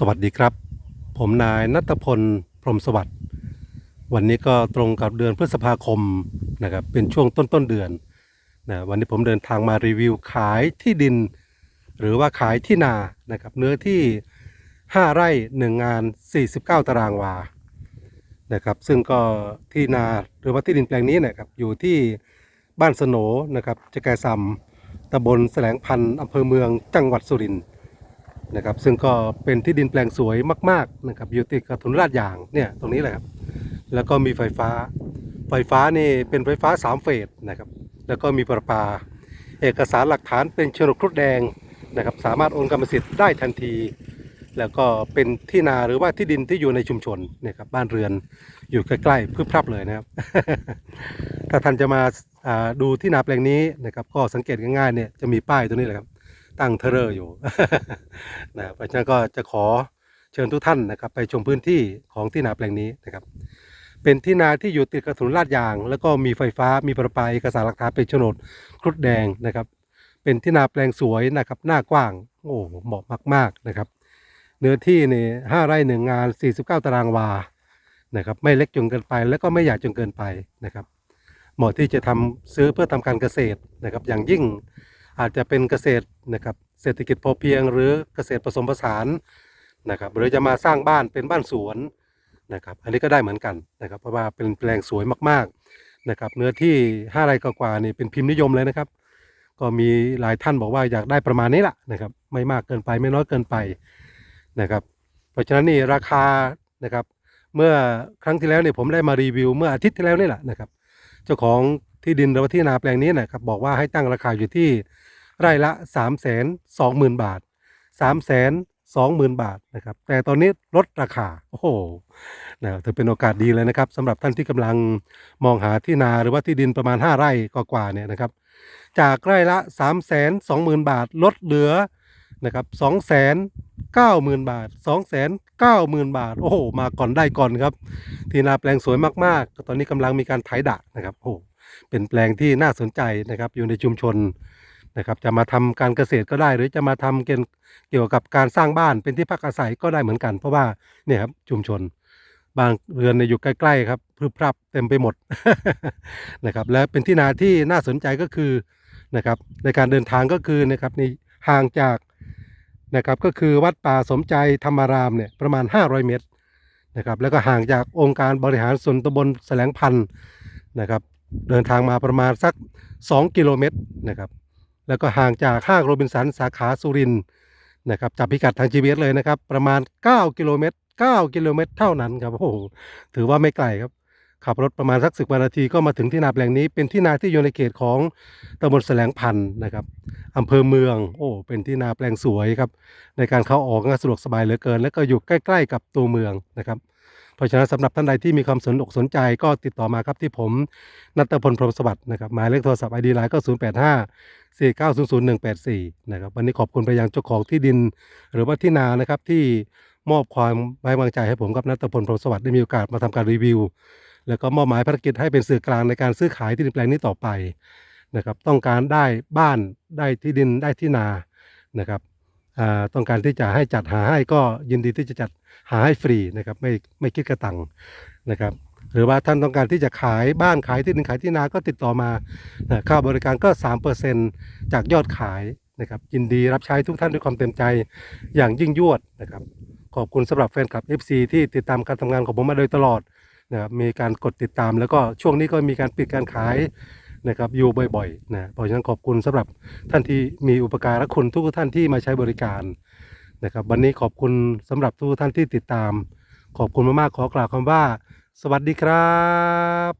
สวัสดีครับ ผมนายนัทพลพรมสวัสดิ์วันนี้ก็ตรงกับเดือนพฤษภาคมนะครับเป็นช่วงต้นต้นเดือนนะวันนี้ผมเดินทางมารีวิวขายที่ดิน หรือว่าขายที่นานะครับเนื้อที่ 5 ไร่ 1 งาน 49 ตารางวานะครับซึ่งก็ที่นาหรือว่าที่ดินแปลงนี้นะครับอยู่ที่บ้านสโนนะครับจะแกซำตำบลแสลงพันธ์อำเภอเมืองจังหวัดสุรินทร์ นะครับซึ่งก็เป็นที่ดินแปลงสวยมากๆนะครับอยู่ติดกับถนนลาดยางเนี่ยตรงนี้แหละครับแล้วก็มีไฟฟ้า ไฟฟ้านี่เป็นไฟฟ้า 3 เฟสนะครับแล้วก็มีประปา เอกสารหลักฐานเป็นโฉนดครุฑแดงนะครับสามารถโอนกรรมสิทธิ์ได้ทันที แล้วก็เป็นที่นาหรือว่าที่ดินที่อยู่ในชุมชนเนี่ยครับบ้านเรือนอยู่ใกล้ๆพืบพรับเลยนะครับ ถ้าท่านจะมาดูที่นาแปลงนี้นะครับก็สังเกตง่ายๆเนี่ยจะมีป้ายตัวนี้แหละครับ ตั้งเทอร์เรอร์อยู่นะเพราะฉะนั้นก็จะขอเชิญทุกท่านนะครับ ไปชมพื้นที่ของที่นาแปลงนี้นะครับ เป็นที่นาที่อยู่ติดกับถนนลาดยาง แล้วก็มีไฟฟ้ามีประปาเอกสารหลักฐานเป็นโฉนดครุฑแดงนะครับ เป็นที่นาแปลงสวยนะครับ หน้ากว้างโอ้เหมาะมากๆนะครับเนื้อที่นี่ห้าไร่หนึ่งงาน 49 ตารางวานะครับไม่เล็กจนเกินไป แล้วก็ไม่ใหญ่จนเกินไปนะครับ เหมาะที่จะทำซื้อเพื่อทำการเกษตรนะครับ อย่างยิ่ง อาจจะเป็นเกษตรนะครับเศรษฐกิจพอเพียง หรือเกษตรผสมผสานนะครับหรือจะมาสร้างบ้านเป็นบ้านสวนนะครับอันนี้ก็ได้เหมือนกันนะครับเพราะว่าเป็นแปลงสวยมากๆนะครับเนื้อที่5ไร่กว่าๆนี่เป็นพิมพ์นิยมเลยนะครับ ก็มีหลายท่านบอกว่าอยากได้ประมาณนี้แหละนะครับไม่มากเกินไปไม่น้อยเกินไปนะครับเพราะฉะนั้นนี่ราคานะครับเมื่อครั้งที่แล้วเนี่ยผมได้มารีวิว เมื่ออาทิตย์ที่แล้วนี่แหละนะครับ เจ้าของ ที่ดินหรือว่าที่นาแปลงนี้นะครับบอกว่าให้ตั้งราคาอยู่ที่ไร่ละ 3 2 0 0 0 0 บาท 3 2 0 0 0 0 บาทนะครับ แต่ตอนนี้ลดราคา โอ้โหนะถือเป็นโอกาสดีเลยนะครับสำหรับท่านที่กำลังมองหาที่นาหรือว่าที่ดินประมาณ 5 ไร่กว่าๆเนี่ยนะครับ จากไร่ละ 3 2 0 0 0 0 บาท ลดเหลือนะครับ2 9 0 0 0 0 บาท 2 9 0 0 0 0 บาท โอ้โห มาก่อนได้ก่อนครับ ที่นาแปลงสวยมากๆ ตอนนี้กำลังมีการไถดะนะครับ โอ้ เป็นแปลงที่น่าสนใจนะครับ อยู่ในชุมชนนะครับ จะมาทำการเกษตรก็ได้ หรือจะมาทำเกี่ยวเกี่ยวกับการสร้างบ้านเป็นที่พักอาศัยก็ได้เหมือนกัน เพราะว่าเนี่ยครับชุมชน บางเรือนเนี่ยอยู่ใกล้ๆครับพรึบพรับเต็มไปหมดนะครับ และเป็นที่นาที่น่าสนใจก็คือนะครับในการเดินทางก็คือนะครับนี่ห่างจากนะครับก็คือวัดป่าสมใจธรรมารามเนี่ยประมาณ 500 เมตรนะครับแล้วก็ห่างจากองค์การบริหารส่วนตำบลแสลงพันธ์นะครับ เดินทางมาประมาณสัก 2 กิโลเมตรนะครับ แล้วก็ห่างจากห้างโรบินสันสาขาสุรินทร์นะครับจับพิกัดทาง GPS เลยนะครับ ประมาณ 9 กิโลเมตร 9 กิโลเมตร เท่านั้นครับโอ้โหถือว่าไม่ไกลครับ ขับรถประมาณสักสิบนาทีก็มาถึงที่นาแปลงนี้ เป็นที่นาที่อยู่ในเขตของตำบลแสลงพันธ์นะครับอำเภอเมือง โอ้เป็นที่นาแปลงสวยครับ ในการเข้าออกก็สะดวกสบายเหลือเกิน แล้วก็อยู่ใกล้ ๆ กับตัวเมืองนะครับ เพราะฉะนั้นสำหรับท่านใดที่มีความสนอกสนใจก็ติดต่อมาครับที่ผมนัตพลพรมสวัสดิ์นะครับหมายเลขโทรศัพท์ไอดีไลน์ก็ 0 8 5 4 9 0 0 1 8 4นะครับวันนี้ขอบคุณไปยังเจ้าของที่ดิน หรือว่าที่นานะครับที่มอบความไว้วางใจให้ผมกับนัตพลพรมสวัสดิ์ได้มีโอกาสมาทำการรีวิว แล้วก็มอบหมายภารกิจให้เป็นสื่อกลางในการซื้อขายที่ดินแปลงนี้ต่อไปนะครับต้องการได้บ้านได้ที่ดินได้ที่นานะครับ ต้องการที่จะให้จัดหาให้ก็ยินดีที่จะจัดหาให้ฟรีนะครับไม่ไม่คิดกระตังนะครับหรือว่าท่านต้องการที่จะขายบ้านขายที่ดินขายที่นาก็ติดต่อมาค่าบริการก็ 3%จากยอดขายนะครับยินดีรับใช้ทุกท่านด้วยความเต็มใจอย่างยิ่งยวดนะครับขอบคุณสำหรับแฟนคลับ FC ที่ติดตามการทำงานของผมมาโดยตลอดนะครับมีการกดติดตามแล้วก็ช่วงนี้ก็มีการปิดการขาย นะครับอยู่บ่อยๆนะเพราะฉะนั้นขอบคุณสำหรับท่านที่มีอุปการะคุณทุกท่านที่มาใช้บริการนะครับ วันนี้ขอบคุณสำหรับทุกท่านที่ติดตาม ขอบคุณมากๆขอกล่าวคำว่า สวัสดีครับ